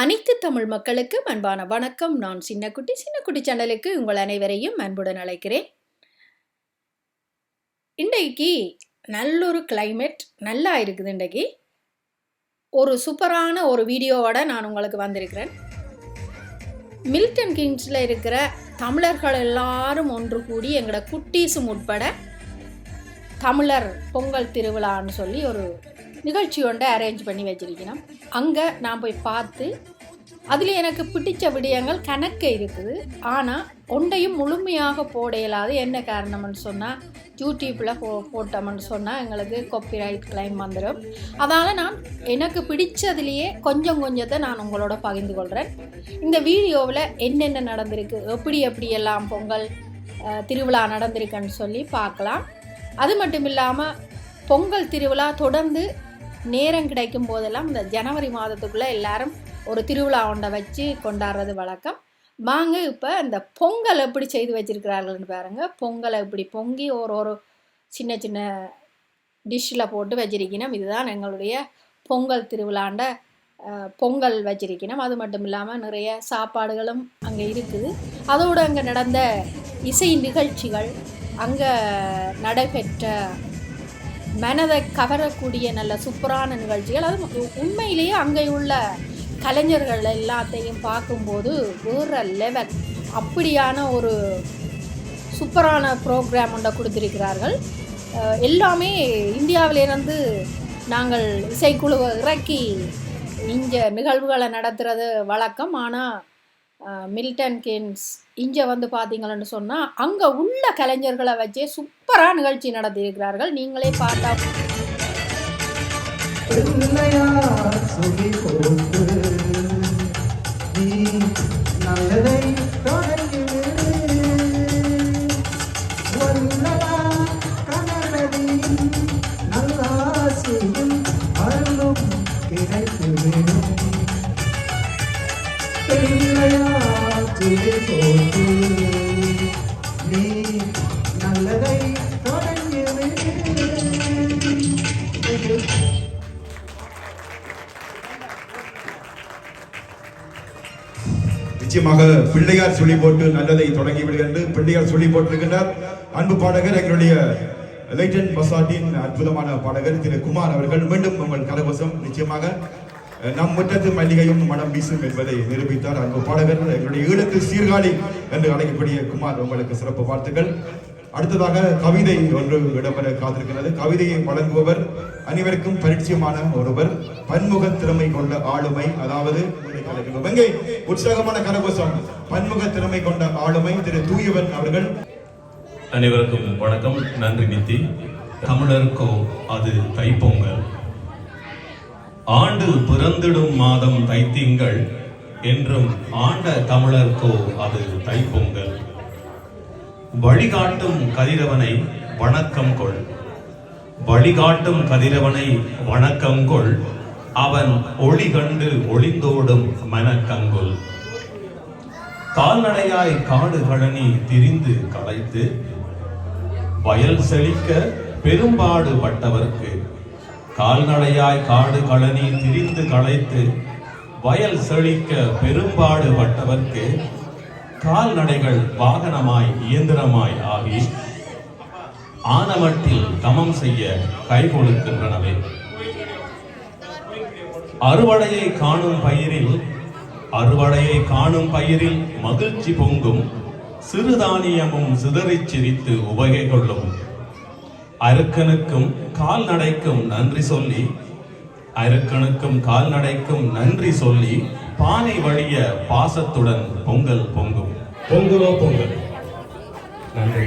அனைத்து தமிழ் மக்களுக்கு அன்பான வணக்கம். நான் சின்னக்குட்டி. சின்னக்குட்டி சேனலுக்கு உங்கள் அனைவரையும் அன்புடன் அழைக்கிறேன். இன்றைக்கு நல்லொரு கிளைமேட் நல்லா இருக்குது இன்றைக்கு. ஒரு சூப்பரான ஒரு வீடியோவோட நான் உங்களுக்கு வந்திருக்கிறேன். மில்டன் கிங்ஸில் இருக்கிற தமிழர்கள் எல்லாரும் ஒன்று கூடி எங்களோட குட்டீஸும் உட்பட தமிழர் பொங்கல் திருவிழான்னு சொல்லி ஒரு நிகழ்ச்சி ஒன்றை அரேஞ்ச் பண்ணி வச்சிருக்கணும். அங்கே நான் போய் பார்த்து அதில் எனக்கு பிடிச்ச விடயங்கள் கணக்கு இருக்குது. ஆனால் ஒன்றையும் முழுமையாக போட இயலாது. என்ன காரணம்னு சொன்னால் யூடியூப்பில் போ போட்டோம்னு சொன்னால் எங்களுக்கு காப்பிரைட் கிளைம் வந்துடும் அதனால் நான் எனக்கு பிடிச்சதுலேயே கொஞ்சம் கொஞ்சத்தை நான் உங்களோட பகிர்ந்து கொள்கிறேன் இந்த வீடியோவில் என்னென்ன நடந்திருக்கு எப்படி எப்படியெல்லாம் பொங்கல் திருவிழா நடந்திருக்குன்னு சொல்லி பார்க்கலாம். அது மட்டும் இல்லாமல் பொங்கல் திருவிழா தொடர்ந்து நேரம் கிடைக்கும் போதெல்லாம் இந்த ஜனவரி மாதத்துக்குள்ளே எல்லாரும் ஒரு திருவிழா ஒன்றை வச்சு கொண்டாடுறது வழக்கம். வாங்க இப்போ இந்த பொங்கல் எப்படி செய்து வச்சிருக்கிறார்கள்னு பாருங்கள் பொங்கலை இப்படி பொங்கி ஒரு ஒரு சின்ன சின்ன டிஷ்ஷில் போட்டு வச்சிருக்கணும். இதுதான் எங்களுடைய பொங்கல் திருவிழாண்ட பொங்கல் வச்சிருக்கணும். அது மட்டும் இல்லாமல் நிறைய சாப்பாடுகளும் அங்கே இருக்குது. அதோடு அங்கே நடந்த இசை நிகழ்ச்சிகள் அங்கே நடைபெற்ற மனதை கவரக்கூடிய நல்ல சூப்பரான நிகழ்ச்சிகள். அது உண்மையிலேயே அங்கே உள்ள கலைஞர்கள் எல்லாத்தையும் பார்க்கும்போது வேறு லெவல் அப்படியான ஒரு சூப்பரான ப்ரோக்ராம் ஒன்றை கொடுத்துருக்கிறார்கள். எல்லாமே இந்தியாவிலேருந்து நாங்கள் இசைக்குழுவை இறக்கி இங்கே நிகழ்வுகளை நடத்துகிறது வழக்கம். ஆனால் மில்டன் கின்ஸ் இங்கே வந்து பார்த்தீங்கன்னு சொன்னால் அங்கே உள்ள கலைஞர்களை வச்சே சூப்பராக நிகழ்ச்சி நடத்தியிருக்கிறார்கள். நீங்களே பார்த்தா நல்லதை நீ நல்லதை நிச்சயமாக பிள்ளையார் சொல்லி போட்டு நல்லதை தொடங்கி விடுகிறது பிள்ளையார் சொல்லி போட்டிருக்கின்றார். அன்பு பாடகர் எங்களுடைய லைட்டன் பசாட்டின் அற்புதமான பாடகர் திரு குமார் அவர்கள் மீண்டும் உங்கள் கலவசம் நிச்சயமாக நம் முற்றத்து மல்லிகையும் மனம் வீசும் என்பதை நிரூபித்தார். அங்கு பாடகர் எங்களுடைய ஈழத்து சீர்காழி என்று அழைக்கக்கூடிய குமார் உங்களுக்கு சிறப்பு வாழ்த்துக்கள். அடுத்ததாக கவிதை ஒன்று இடம்பெற காத்திருக்கிறது. கவிதையை வழங்குபவர் அனைவருக்கும் பரிச்சயமான ஒருவர். பன்முக திறமை கொண்ட ஆளுமை அதாவது உற்சாகமான கரகோஷம். பன்முக திறமை கொண்ட ஆளுமை திரு தூயவன் அவர்கள். அனைவருக்கும் வணக்கம். நன்றி நித்தி தமிழருக்கோ அது தைப்பொங்கல். ஆண்டு பிறந்திடும் மாதம் தைத்திங்கள் என்றும் ஆண்ட தமிழர்க்கோ அது தைப்பொங்கல். வழிகாட்டும் கதிரவனை வணக்கம் கொள். வழிகாட்டும் கதிரவனை வணக்கம் கொள். அவன் ஒளி கண்டு ஒளிந்தோடும் மனக்கங்குள் கால்நடையாய் காடு கழனி திரிந்து களைத்து வயல் செழிக்க பெரும்பாடு பட்டவர்க்கு கால்நடையாய் காடு கழனி திரிந்து களைத்து வயல் செழிக்க பெரும்பாடு பட்டவர்க்கு கால்நடைகள் வாகனமாய் இயந்திரமாய் ஆகி ஆனவற்றில் தமம் செய்ய கைகொடுக்கின்றனவே அறுவடையை காணும் பயிரில் அறுவடையை காணும் பயிரில் மகிழ்ச்சி பொங்கும் சிறுதானியமும் சிதறிச் சிரித்து உபகை கொள்ளும். அருக்கனுக்கும் கால்நடைக்கும் நன்றி சொல்லி அருக்கனுக்கும் கால்நடைக்கும் நன்றி சொல்லி பானை வழிய பாசத்துடன் பொங்கல் பொங்கும். பொங்கலோ பொங்கல். நன்றி.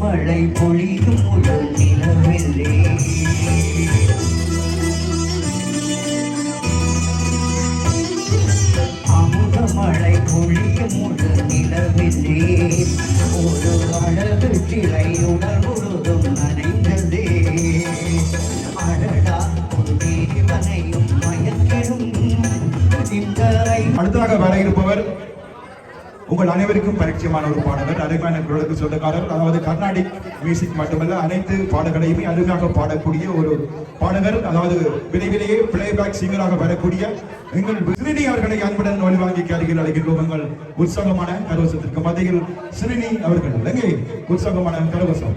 மழை பொழியும் ஒரு நிலவிலே அமுதமழை பொழியும் ஒரு நிலவிலே ஒரு அழகு சிலை உணர்வு உங்கள் அனைவருக்கும் பரிச்சயமான ஒரு பாடகர் அருமையான குரலுக்கு சொந்தக்காரர் அதாவது கர்நாடிக் மியூசிக் மட்டுமல்ல அனைத்து பாடல்களையுமே அருமையாக பாடக்கூடிய ஒரு பாடகர் அதாவது விரைவிலேயே பிளேபேக் சிங்கராக வரக்கூடிய எங்கள் சிறுனி அவர்களை அன்புடன் ஒளிவாங்கி அருகில் அழைக்கின்றோம் எங்கள் உற்சாகமான கரவசத்திற்கு மத்தியில் சிறுனி அவர்கள். எங்கே? உற்சாகமான கரவசம்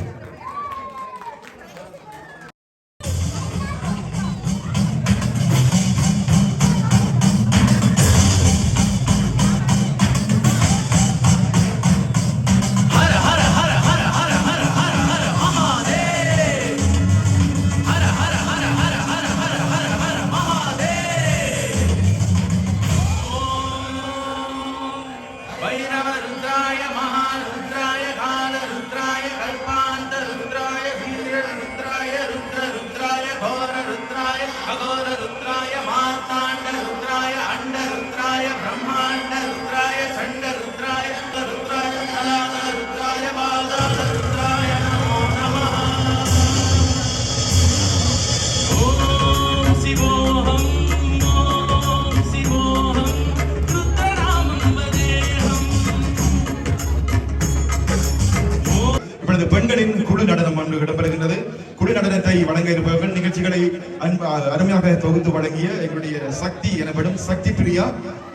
இப்பொழுது பெண்களின் குழு நடனம் ஒன்று இடம்பெறுகின்றது. குழு நடனத்தை வழங்க இருப்பவர்கள் நிகழ்ச்சிகளை அன்பு அருமையாக தொகுத்து வழங்கிய எங்களுடைய சக்தி எனப்படும் சக்தி பிரியா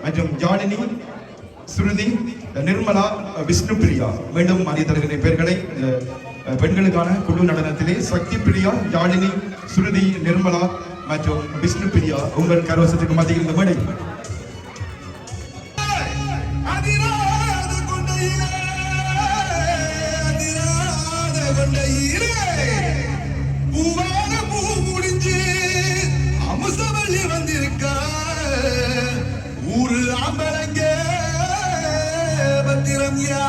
மற்றும் ஜாலினி சுருதி நிர்மலா விஷ்ணு பிரியா மீண்டும் அறிய தருகிற பெயர்களை பெண்களுக்கான குழு நடனத்திலே சக்தி பிரியா ஜாலினி சுருதி நிர்மலா மற்றும் விஷ்ணு பிரியா உங்கள் கரவசத்துக்கு மத்தியில் இந்த மேடை. ஊரு ஆம்பளங்க பத்திரம் யா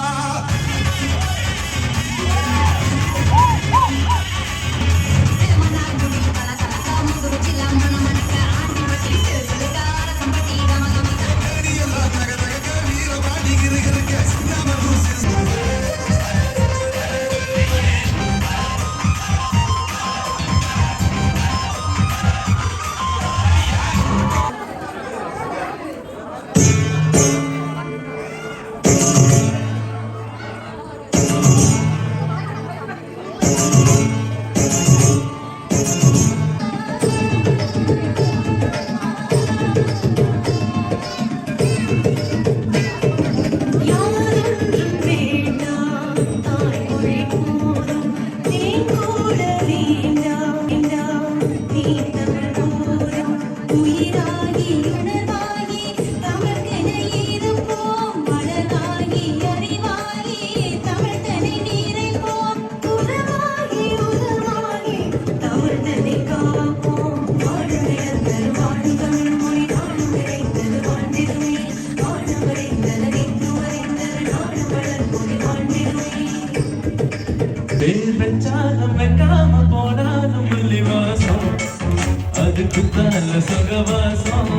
அது குத்தால சுகவாசம்.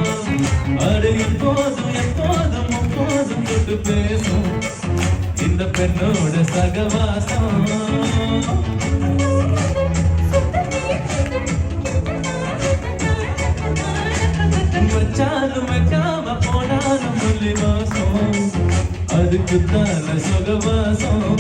அது இப்போதும் எப்போதும் எப்போதும் தொட்டு பேசும். இந்த பெண்ணோட சகவாசம். வச்சாலும் வைக்காம போனாலும் சொல்லி வாசம் அதுக்கு குத்தால சுகவாசம்.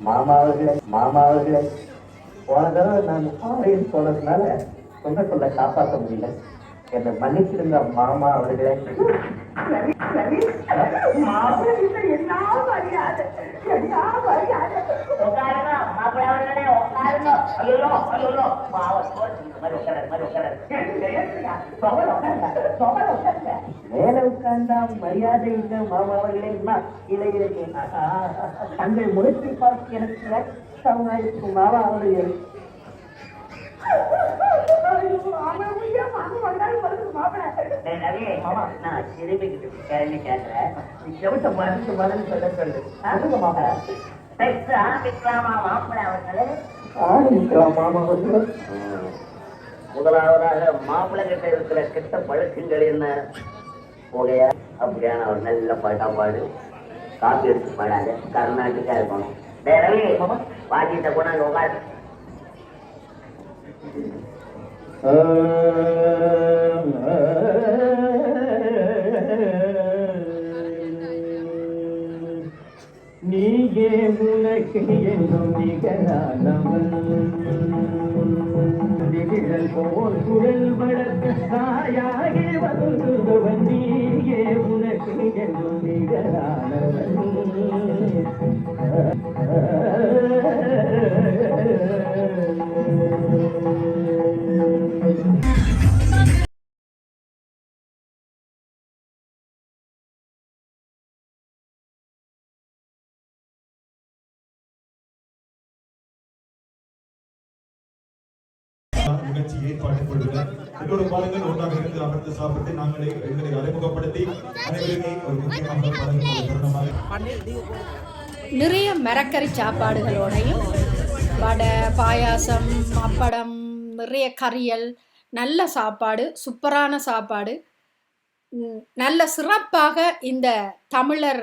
மாமாவது மாமாவது போன தடவை நான் பாறையில் போனதுனால சொன்ன சொல்ல காப்பாற்ற முடியல. என்னை மன்னிச்சிருந்த மாமா அவர்களே. மேல உட்கார்ந்தா மரியாதை இல்லை மாமா அவர்களே. இளைய தங்கள் முயற்சி பார்த்து எனக்கு மாமா அவர்களே. நான் கேள்வி கேட்கிறேன் நீ செவிட்ட மருந்து மருந்து சொல்ல சொல்லு. அதுங்க மாமா. ஆரம்பிக்கலாமா மாப்பிள்ள அவர்களே? ஆரம்பிக்கலாம் மாமா? அவர்களே முதலாவதாக மாப்பிள்ளை கிட்ட இருக்கிற கெட்ட பழக்கங்கள் என்ன? புகையா? அப்படியான ஒரு நல்ல பாட்டாப்பாடு காப்பி எடுத்து பாடாத. கர்நாடிக்கா இருக்கணும். ரவி பாக்கிட்ட கொண்டாங்க உட்காரு. நீயே உனக்கு என்னும் நிகரானவன் நிகழல் போல் குரல் வளர்க்க தாயாகி வந்துவன் நீயே உனக்கு என்னும் நிகரானவன் நிகழ்ச்சி ஏற்பாட்டு கொள்ளுங்கள் எல்லோரும் பாருங்கள் ஒன்றாக இருந்து அமர்ந்து சாப்பிட்டு நாங்களே எங்களை அறிமுகப்படுத்தி அனைவருமே ஒரு முக்கியமான நிறைய மரக்கறி சாப்பாடுகளோடையும் வடை பாயாசம் அப்படம் நிறைய கறியல் நல்ல சாப்பாடு சூப்பரான சாப்பாடு. நல்ல சிறப்பாக இந்த தமிழர்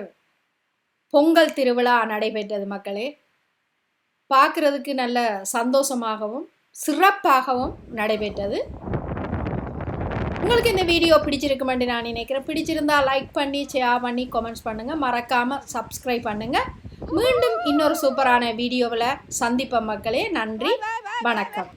பொங்கல் திருவிழா நடைபெற்றது மக்களே. பார்க்குறதுக்கு நல்ல சந்தோஷமாகவும் சிறப்பாகவும் நடைபெற்றது. உங்களுக்கு இந்த வீடியோ பிடிச்சிருக்குமென்று நான் நினைக்கிறேன். பிடிச்சிருந்தால் லைக் பண்ணி ஷேர் பண்ணி கமெண்ட்ஸ் பண்ணுங்கள் மறக்காமல் சப்ஸ்கிரைப் பண்ணுங்கள் மீண்டும் இன்னொரு சூப்பரான வீடியோவில் சந்திப்ப மக்களே. நன்றி. வணக்கம்.